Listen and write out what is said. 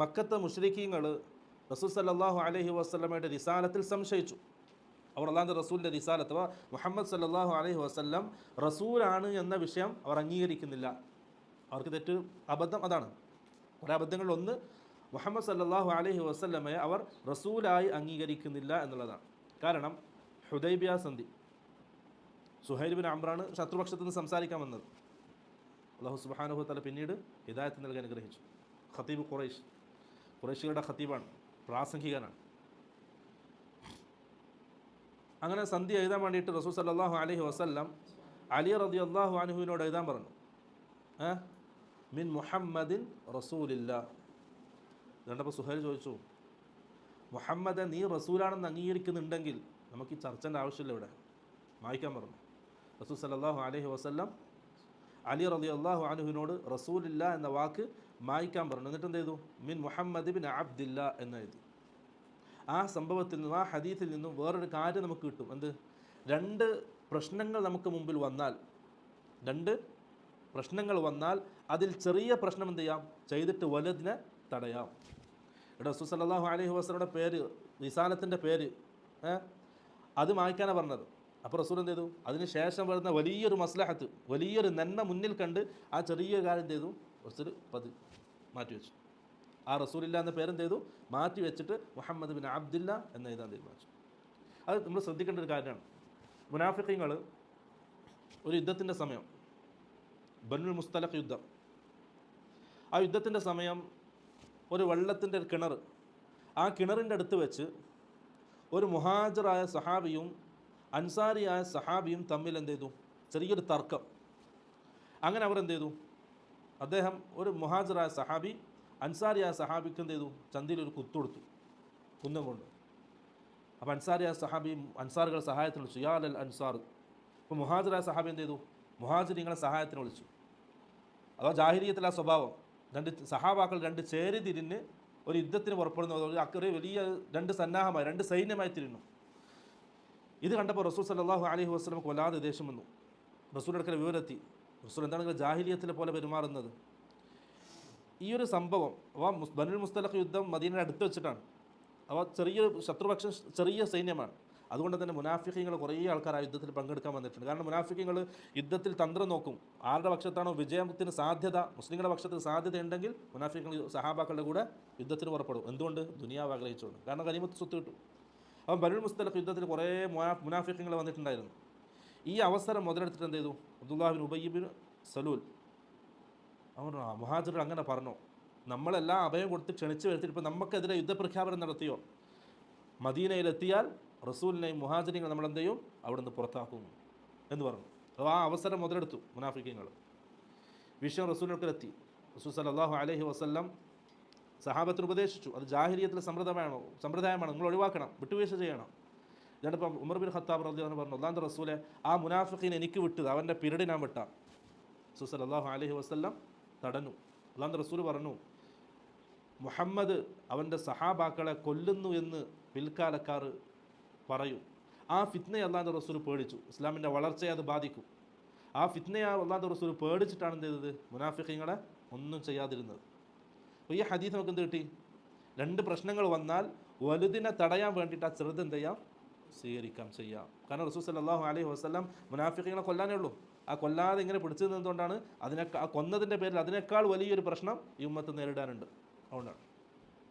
മക്കത്തെ മുഷ്രിഖീങ്ങൾ റസൂൽ സല്ലാഹു അലഹി വസ്ലമയുടെ റിസാലത്തിൽ സംശയിച്ചു. അവർ അള്ളാഹു റസൂലിന്റെ റിസാലത്ത് മുഹമ്മദ് സല്ലാഹു അലഹി വസല്ലം റസൂലാണ് എന്ന വിഷയം അവർ അംഗീകരിക്കുന്നില്ല. അവർക്ക് തെറ്റ് അബദ്ധം അതാണ്. കുറേ അബദ്ധങ്ങളിൽ ഒന്ന് മുഹമ്മദ് സല്ലാഹു അലഹി വസല്ലമയെ അവർ റസൂലായി അംഗീകരിക്കുന്നില്ല എന്നുള്ളതാണ്. കാരണം ഹുദൈബിയ സന്ധി സുഹൈൽ ബിൻ അമ്രാണ് ശത്രുപക്ഷത്തു നിന്ന് സംസാരിക്കാൻ വന്നത്. അള്ളാഹു സുബാനുഹു തല പിന്നീട് ഹിദായത്ത് നൽകാൻ അനുഗ്രഹിച്ചു. ഖത്തീബ് ഖുറൈഷ് ഖുറൈഷികളുടെ ഖത്തീബാണ് പ്രാസംഗികനാണ്. അങ്ങനെ സന്ധ്യ എഴുതാൻ വേണ്ടിയിട്ട് റസൂൽ സല്ലല്ലാഹു അലഹി വസ്ല്ലാം അലി റതി അള്ളാഹു അനുഹുവിനോട് എഴുതാൻ പറഞ്ഞു. മിൻ മുഹമ്മദിൻ റസൂലില്ല കണ്ടപ്പോൾ സുഹൈൽ ചോദിച്ചു? മുഹമ്മദ് നീ റസൂലാണെന്ന് അംഗീകരിക്കുന്നുണ്ടെങ്കിൽ നമുക്ക് ഈ ചർച്ചന്റെ ആവശ്യമില്ല ഇവിടെ. വായിക്കാൻ പറഞ്ഞു. റസൂൽ സല്ലല്ലാഹു അലഹി വസല്ലം അലി റതി അള്ളാഹു അനുഹിനോട് റസൂലില്ല എന്ന വാക്ക് മായ്ക്കാൻ പറഞ്ഞു. എന്നിട്ട് എന്ത് ചെയ്തു മിൻ മുഹമ്മദ് ബിൻ അബ്ദില്ല എന്ന് എഴുതി. ആ സംഭവത്തിൽ നിന്നും ആ ഹദീത്തിൽ നിന്നും വേറൊരു കാര്യം നമുക്ക് കിട്ടും. എന്ത്? രണ്ട് പ്രശ്നങ്ങൾ നമുക്ക് മുമ്പിൽ വന്നാൽ രണ്ട് പ്രശ്നങ്ങൾ വന്നാൽ അതിൽ ചെറിയ പ്രശ്നം എന്ത് ചെയ്യാം? ചെയ്തിട്ട് വലുതിനെ തടയാം. ഇവിടെ റസൂൽ അലൈഹി വസ്ലയുടെ പേര് റിസാലത്തിന്റെ പേര് അത് മായ്ക്കാനാണ് പറഞ്ഞത്. അപ്പോൾ റസൂൽ എന്ത് ചെയ്തു? അതിന് ശേഷം വരുന്ന വലിയൊരു മസ്ലഹത്ത് വലിയൊരു നന്മ മുന്നിൽ കണ്ട് ആ ചെറിയ കാര്യം ചെയ്തു? റസൂൽ പതി മാറ്റി വെച്ചു. ആ റസൂലില്ല എന്ന പേരെന്ത് ചെയ്തു? മാറ്റി വെച്ചിട്ട് മുഹമ്മദ് ബിൻ അബ്ദില്ല എന്ന് എഴുതാൻ തീരുമാനിച്ചു. അത് നമ്മൾ ശ്രദ്ധിക്കേണ്ട ഒരു കാര്യമാണ്. മുനാഫിക്കങ്ങൾ ഒരു യുദ്ധത്തിന്റെ സമയം ബനുൽ മുസ്തലഖ് യുദ്ധം. ആ യുദ്ധത്തിന്റെ സമയം ഒരു വെള്ളത്തിന്റെ കിണർ ആ കിണറിന്റെ അടുത്ത് വെച്ച് ഒരു മുഹാജറായ സഹാബിയും അൻസാരിയായ സഹാബിയും തമ്മിൽ എന്ത് ചെയ്തു? ചെറിയൊരു തർക്കം. അങ്ങനെ അവർ എന്ത് ചെയ്തു? അദ്ദേഹം ഒരു മുഹാജറായ സഹാബി അൻസാരിയായ സഹാബിക്ക് എന്ത് ചെയ്തു? ചന്തിയിൽ ഒരു കുത്തൊടുത്തു കുന്നം കൊണ്ട്. അപ്പോൾ അൻസാരിയായ സഹാബി അൻസാറുകൾ സഹായത്തിന് വിളിച്ചു. യാൽ അൽ അൻസാർ. അപ്പോൾ മുഹാജറായ സഹാബി എന്ത് ചെയ്തു? മുഹാജിരിങ്ങളെ സഹായത്തിന് വിളിച്ചു. അതോ ജാഹിരിയത്തിലെ ആ സ്വഭാവം. രണ്ട് സഹാബാക്കൾ രണ്ട് ചേരി തിരിഞ്ഞ് ഒരു യുദ്ധത്തിന് പുറപ്പെടുന്ന. ഒരു വലിയ രണ്ട് സന്നാഹമായി രണ്ട് സൈന്യമായി തിരിഞ്ഞു ഇത് കണ്ടപ്പോൾ റസൂൽ സല്ലല്ലാഹു അലഹി വസ്ലം കൊല്ലാതെ ദേഷ്യം വന്നു. റസൂൽ അടുക്കൽ വിവരത്തി റസൂൽ എന്താണ് ജാഹിലിയത്തിലെ പോലെ പെരുമാറുന്നത്? ഈ ഒരു സംഭവം അവ ബനുൽ മുസ്തലഖ് യുദ്ധം മദീനയുടെ അടുത്ത് വെച്ചിട്ടാണ്. അവ ചെറിയ ശത്രുപക്ഷം ചെറിയ സൈന്യമാണ്. അതുകൊണ്ട് തന്നെ മുനാഫിക്കങ്ങൾ കുറേ ആൾക്കാർ ആ യുദ്ധത്തിൽ പങ്കെടുക്കാൻ വന്നിട്ടുണ്ട്. കാരണം മുനാഫിക്കങ്ങൾ യുദ്ധത്തിൽ തന്ത്രം നോക്കും. ആരുടെ പക്ഷത്താണോ വിജയത്തിന് സാധ്യത മുസ്ലിങ്ങളുടെ പക്ഷത്തിൽ സാധ്യത ഉണ്ടെങ്കിൽ മുനാഫിക്കങ്ങൾ സഹാബാക്കളുടെ കൂടെ യുദ്ധത്തിന് പുറപ്പെടും. എന്തുകൊണ്ട്? ദുനിയാവ് ആഗ്രഹിച്ചുകൊണ്ട് കാരണം കരിമത്ത് സ്വത്ത് കിട്ടും. അപ്പം ബനുൽ മുസ്തലഖ് യുദ്ധത്തിൽ കുറേ മുനാ മുനാഫിക്കങ്ങൾ വന്നിട്ടുണ്ടായിരുന്നു. ഈ അവസരം മുതലെടുത്തിട്ട് എന്ത് ചെയ്തു? അബ്ദുല്ലാഹിബിൻ ഉബയ്യബിൻ സലൂൽ. അവർ മുഹാജിർ അങ്ങനെ പറഞ്ഞു. നമ്മളെല്ലാം അഭയം കൊടുത്ത് ക്ഷണിച്ച് വരുത്തിയിട്ട് ഇപ്പോൾ നമുക്കെതിരെ യുദ്ധപ്രഖ്യാപനം നടത്തിയോ? മദീനയിലെത്തിയാൽ റസൂലിനെയും മുഹാജിരിങ്ങൾ നമ്മൾ ചെയ്യും? അവിടുന്ന് പുറത്താക്കും. എന്ന് പറഞ്ഞു. അപ്പോൾ ആ അവസരം മുതലെടുത്തു മുനാഫിക്കങ്ങൾ വിഷയം റസൂലിനൊക്കെത്തി റസൂൽ സല്ലല്ലാഹു അലഹി വസല്ലം സഹാബത്തിന് ഉപദേശിച്ചു. അത് ജാഹിരിയത്തിലെ സമ്പ്രദായമാണോ? സമ്പ്രദായമാണ്. നിങ്ങൾ ഒഴിവാക്കണം. വിട്ടുവീഴ്ച ചെയ്യണം. ഞാനിപ്പം ഉമർ ബിൻ ഖത്താബ് റദ്ദി എന്ന് പറഞ്ഞു ഒന്നാം റസൂലെ ആ മുനാഫിഖീൻ എനിക്ക് വിട്ടത് അവന്റെ പിരടി ഞാൻ വിട്ടാം. സുസൽ അള്ളാഹു അലഹി വസ്ല്ലാം തടഞ്ഞു. അള്ളാന്ത റസൂൽ പറഞ്ഞു മുഹമ്മദ് അവന്റെ സഹാബാക്കളെ കൊല്ലുന്നു എന്ന് പിൽക്കാലക്കാർ പറയും. ആ ഫിത്നയെ അള്ളാഹ് റസൂൽ പേടിച്ചു. ഇസ്ലാമിന്റെ വളർച്ചയെ അത് ബാധിക്കും. ആ ഫിത്നയെ അള്ളാഹ് റസൂൽ പേടിച്ചിട്ടാണ് എന്ത് ചെയ്തത്? മുനാഫിഖീങ്ങളെ ഒന്നും ചെയ്യാതിരുന്നത്. അപ്പോൾ ഈ ഹദീസ് നമുക്ക് എന്ത് കിട്ടി? രണ്ട് പ്രശ്നങ്ങൾ വന്നാൽ വലുതിനെ തടയാൻ വേണ്ടിയിട്ട് ആ ചെറുത് എന്ത് ചെയ്യാം? സ്വീകരിക്കാം ചെയ്യാം. കാരണം റസൂസ് അല്ലാഹു അലൈഹി വസല്ലം മുനാഫിക്കങ്ങളെ കൊല്ലാനേ ഉള്ളൂ. ആ കൊല്ലാതെ ഇങ്ങനെ പിടിച്ചു നിന്നതുകൊണ്ടാണ് അതിനെ ആ കൊന്നതിന്റെ പേരിൽ അതിനേക്കാൾ വലിയൊരു പ്രശ്നം ഈ ഉമ്മത്ത് നേരിടാനുണ്ട്. അതുകൊണ്ടാണ്.